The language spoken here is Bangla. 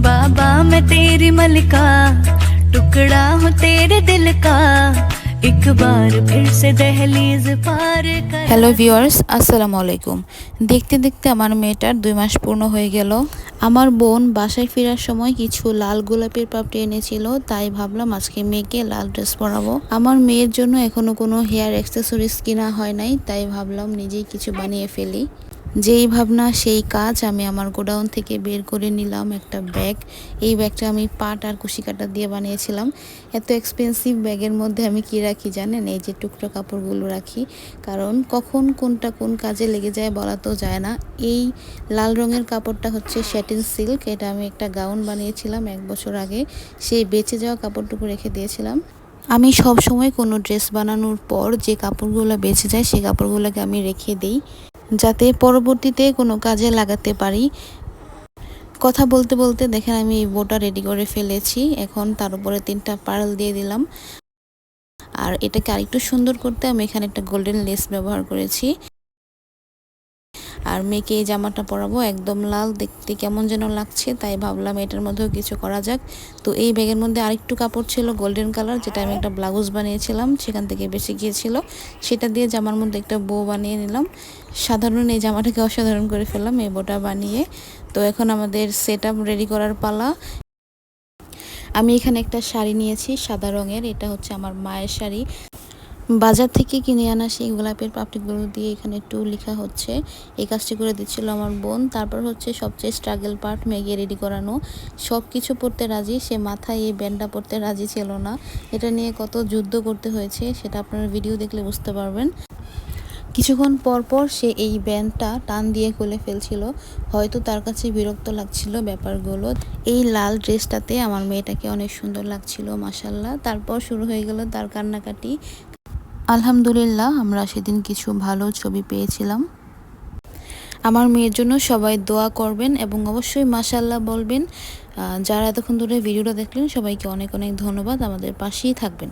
बाबा मैं तेरी मलिका टुकड़ा हूँ तेरे दिल का एक बार फिर से दहलीज पार कर হ্যালো ভিউয়ার্স আসসালামু আলাইকুম দেখতে দেখতে আমার মেয়েটার দুই মাস পূর্ণ হয়ে গেল আমার বোন বাসায় ফেরার সময় কিছু লাল গোলাপের পাপড়ি এনেছিল তাই ভাবলাম আজকে মেয়েকে লাল ড্রেস পরাবো আমার মেয়ের জন্য এখনো কোনো হেয়ার অ্যাক্সেসরিজ কিনা হয় নাই তাই ভাবলাম নিজেই কিছু বানিয়ে ফেলি যেই ভাবনা, সেই কাজ আমি আমার গোডাউন থেকে বের করে নিলাম একটা ব্যাগ। এই ব্যাগটা আমি পাট আর কুশি কাটা দিয়ে বানিয়েছিলাম। এত এক্সপেন্সিভ ব্যাগের মধ্যে আমি কি রাখি জানেন? এই যে টুকরো কাপড়গুলো রাখি। কারণ কখন কোনটা কোন কাজে লেগে যায় বলা তো যায় না। এই লাল রঙের কাপড়টা হচ্ছে শ্যাটিন সিল্ক এটা আমি একটা গাউন বানিয়েছিলাম এক বছর আগে। সেই বেঁচে যাওয়া কাপড়টুকু রেখে দিয়েছিলাম। আমি সব সময় কোনো ড্রেস বানানোর পর যে কাপড়গুলো বেঁচে যায় সেই কাপড়গুলোকে আমি রেখে দিই। যাতে পরবর্তীতে কোনো কাজে লাগাতে পারি। কথা বলতে বলতে দেখেন আমি এই বোটা রেডি করে ফেলেছি। এখন তার উপরে তিনটা পারল দিয়ে দিলাম। আর এটাকে আরেকটু সুন্দর করতে আমি এখানে একটা গোল্ডেন লেস ব্যবহার করেছি। আর মেয়েকে এই জামাটা পরাবো একদম লাল, দেখতে কেমন যেন লাগছে, তাই ভাবলাম এটার মধ্যেও কিছু করা যাক। তো এই ব্যাগের মধ্যে আরেকটু কাপড় ছিল গোল্ডেন কালার যেটা আমি একটা ব্লাউজ বানিয়েছিলাম, সেখান থেকে বেশি গিয়েছিল। সেটা দিয়ে জামার মধ্যে একটা বো বানিয়ে নিলাম। সাধারণ এই জামাটাকে অসাধারণ করে ফেললাম, এই বোটা বানিয়ে। তো এখন আমাদের সেট রেডি করার পালা। আমি এখানে একটা শাড়ি নিয়েছি, সাদা রঙের, এটা হচ্ছে আমার মায়ের শাড়ি। বাজার থেকে কিনে আনা সেই গোলাপের পাপড়িগুলো দিয়ে এখানে একটু লেখা হচ্ছে। এই কাজটি করে দিচ্ছিল আমার বোন। তারপর হচ্ছে সবচেয়ে স্ট্রাগল পার্ট মেঘে রেডি করানো। সব কিছু পড়তে রাজি, সে মাথায় এই ব্যান্ডটা পড়তে রাজি ছিল না। এটা নিয়ে কত যুদ্ধ করতে হয়েছে সেটা আপনারা ভিডিও দেখলে বুঝতে পারবেন। কিছুক্ষণ পর পর সে এই ব্যান্ডটা টান দিয়ে খুলে ফেলছিল। হয়তো তার কাছে বিরক্ত লাগছিল ব্যাপারগুলো। এই লাল ড্রেসটাতে আমার মেয়েটাকে অনেক সুন্দর লাগছিল মাসাল্লাহ তারপর শুরু হয়ে গেল তার কান্নাকাটি। আলহামদুলিল্লাহ, আমরা সেদিন কিছু ভালো ছবি পেয়েছিলাম। আমার মেয়ের জন্য সবাই দোয়া করবেন এবং অবশ্যই মাসাল্লাহ বলবেন। যারা এতক্ষণ ধরে ভিডিওটা দেখলেন, সবাইকে অনেক অনেক ধন্যবাদ। আমাদের পাশেই থাকবেন।